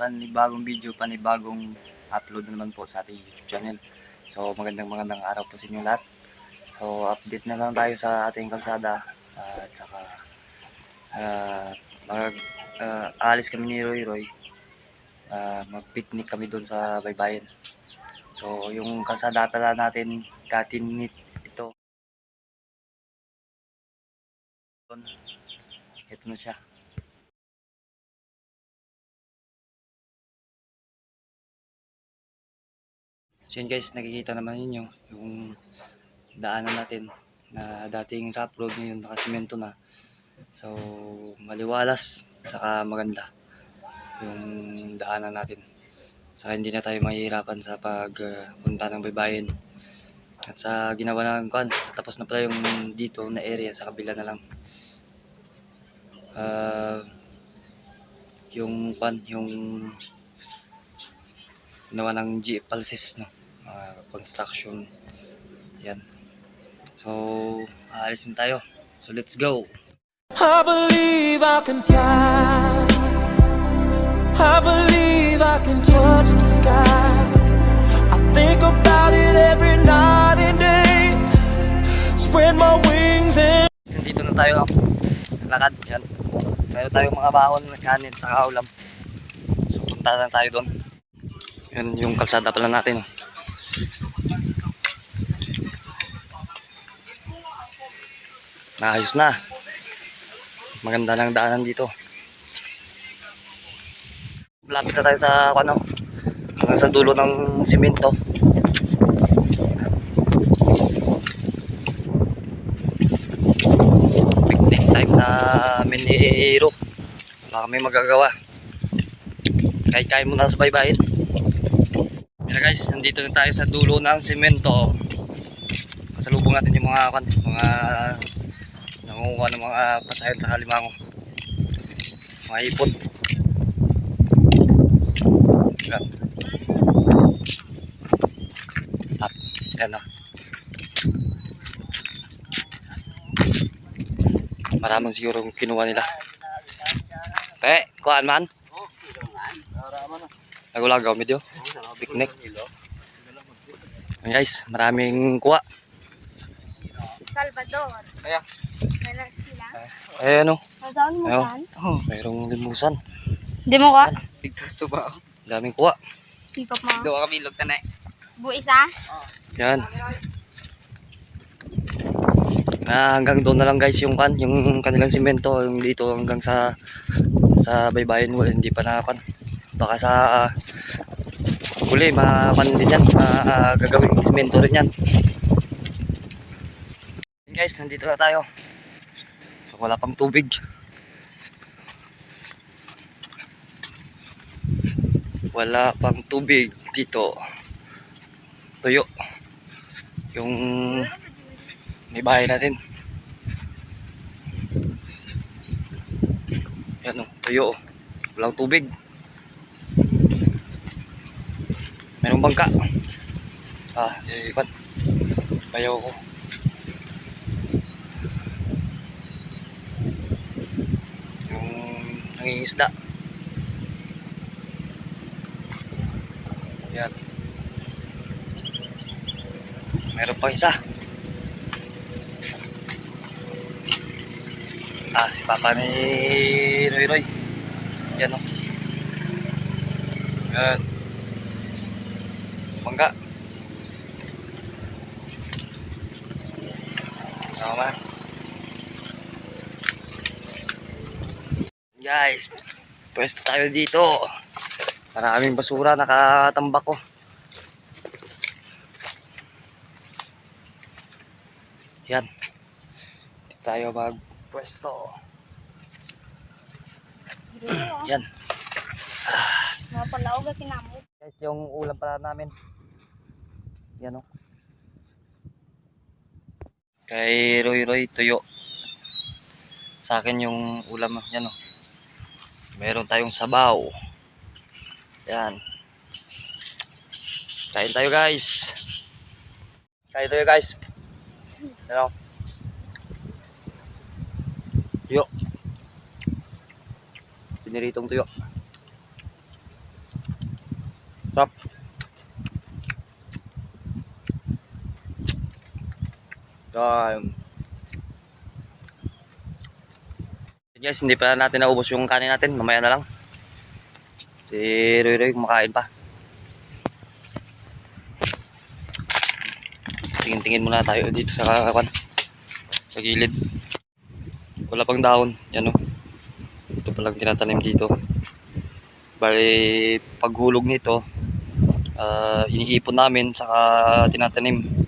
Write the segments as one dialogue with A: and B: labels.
A: panibagong video, panibagong upload na naman po sa ating YouTube channel. So magandang magandang araw po sa inyo lahat. So update na lang tayo sa ating kalsada ah, at saka ah, mag ah, aalis kami ni Roy Roy. Ah, mag-picnic kami doon sa Baybayin. So yung kalsada pala natin katinit ito. Ito na siya. So yun guys, nakikita naman ninyo yung daanan natin na dating rough road ngayon nakasimento na. So maliwalas saka maganda yung daanan natin. Saka hindi na tayo mahihirapan sa pagpunta ng baybayin. At sa ginawa ng kwan, tapos na pala yung dito na area sa kabila na lang. Ah, yung kwan, yung ginawa ng G Pulses, no? Construction. Yan. So, aalisin tayo. So, let's go.
B: I believe I can fly. I believe I can touch the sky. I think about it every night and day. Spread my wings and
A: Nandito na tayo. Lakad. Yan. Meron tayong mga bahon na kanin sa ulam. So, punta na tayo doon. Yan yung kalsada pala natin. oh. Naayos na. Maganda ng daanan dito. Malapit na tayo sa ano, hanggang sa dulo ng simento. picnic time na miniro wala kami magagawa kahit kaya mo na sa baybayin Guys nandito na tayo sa dulo ng semento kasalubong natin yung mga kan mga nangunguha ng mga pasayan sa kalimango mga ipon. Yan tap yan o Maraming siguro kinuha nila. Eh, kuhaan man. Nagulagaw medyo. Picnic. Ayan guys, maraming kuha.
C: Salvador.
A: Kaya?
C: Sila.
A: Eh ano?
C: Nasaan mo saan?
A: Oh, mayroong limusan.
C: Di mo ka?
D: Dito sa suba.
A: Daming kuha.
C: Sikap mo.
D: Doon kami ilog tanay.
C: Bu isa?
A: Yan. Ah, hanggang doon na lang guys yung kan, yung kanilang simento, yung dito hanggang sa sa baybayin wala hindi pa nakakan. Baka sa ah, huli makakan din yan, ah, gagawing simento rin yan. Guys, nandito na tayo. So, wala pang tubig. Wala pang tubig dito. Tuyo. Yung may bahay natin. Yan o, tuyo o. Walang tubig. Merong bangka. Ah, ikan. Bayaw ko. Yung nangingisda. Yan. Meron pa isa. Ah, si Papa ni Roy Roy. Yan o. Yan. Bangga. Tama. Guys, pwesto tayo dito. Maraming basura nakatambak ko. Yan. Dito tayo magpwesto. Yan.
C: Mga palaog at.
A: Guys, yung ulam pala namin. Yan o. Kay Roy Roy tuyo. Sa akin yung ulam, yan o. Meron tayong sabaw. Yan. Kain tayo guys. Kain tayo guys. Yan o. Tuyo. Piniritong tuyo. So, um, guys, hindi pa natin naubos yung kanin natin. Mamaya na lang. Si Roy Roy kumakain pa. Tingin-tingin muna tayo dito sa kakakan. Sa gilid. Wala pang dahon. Yan o. Ito palang tinatanim dito. Bali, paghulog nito, ah, iniipon namin saka tinatanim.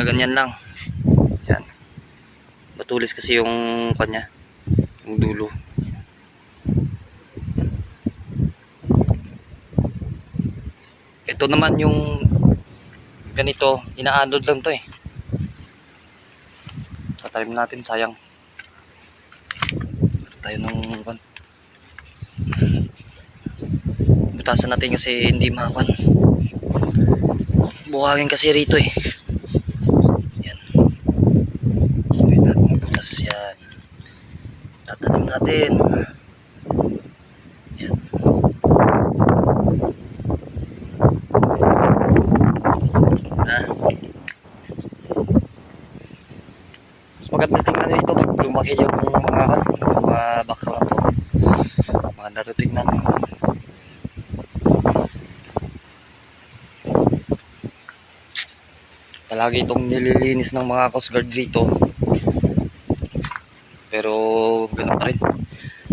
A: Ginaganyan lang. Yan. Matulis kasi yung kanya. Yung dulo. Ito naman yung ganito, inaanod lang to eh. Tatalim natin, sayang. Tayo ng kan. Butasan natin kasi hindi makakan. Buhangin kasi rito eh. Yan. Sabihin natin magbutas yan. Tatanim natin. Yan. Ah. Mas maganda tingnan dito pag lumaki yung mga kan, to. Maganda to tingnan. Itong nililinis ng mga Coast Guard dito. Pero ganun pa rin.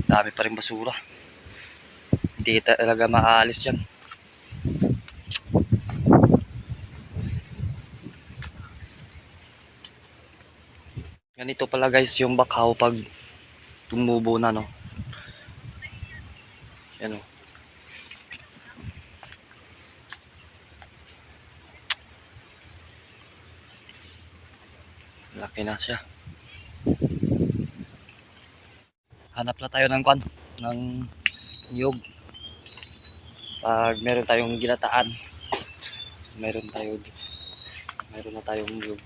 A: Dami pa rin basura. Hindi talaga maaalis dyan. Ganito pala guys yung bakaw pag tumubo na no. Yan o. Laki na siya. Hanap na tayo ng kwan, ng niyog. Pag meron tayong ginataan, meron tayo meron na tayong niyog.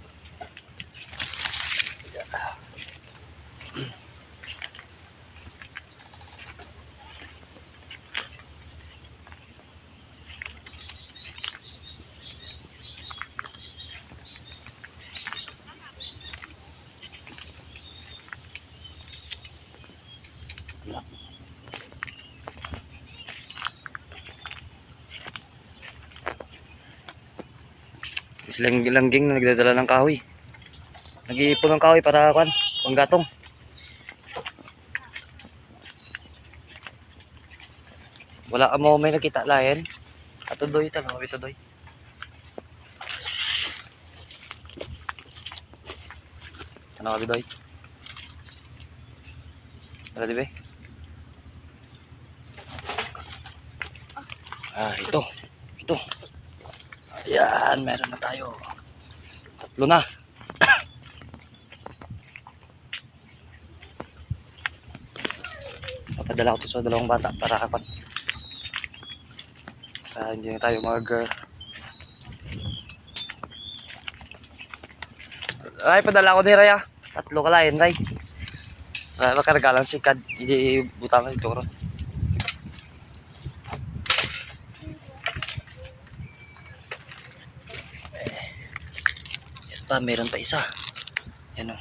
A: Silang langging na nagdadala ng kahoy. Nag-iipon ng kahoy para kwan, panggatong. Wala ka mo may nakita layan. Katudoy mga katudoy. Ano ka bidoy? Wala di ba? Ah, ito. Ito. Ayan, meron na tayo. Tatlo na. Papadala ko to sa dalawang bata para kakon. Sa hindi na tayo mag... uh, Ay, padala ko ni Raya. Tatlo ka lain, Ray. Uh, makarga lang si Kad. Hindi butang ito ron. Pa, meron pa isa. Yan o.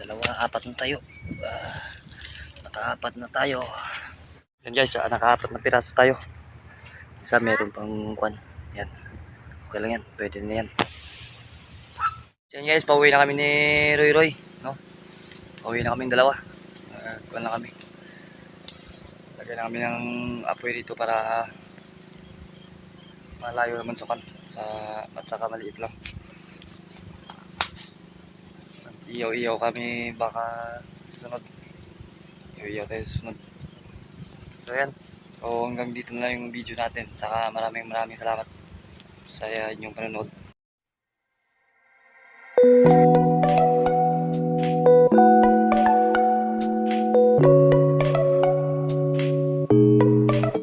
A: Dalawa, apat na tayo. Ah, nakaapat na tayo. Yan guys, ah, nakaapat na piraso tayo. Isa meron pang kwan. Yan. Okay lang yan. Pwede na yan. Yan guys, pauwi na kami ni Roy Roy. No? Pauwi na kami dalawa. Uh, kwan na kami. Lagyan na kami ng apoy dito para malayo naman sa kan. Sa, at saka maliit lang. Iyaw-iyaw kami baka sunod. Iyaw-iyaw tayo sunod. So yan. So hanggang dito na lang yung video natin. Saka maraming maraming salamat sa inyong panonood.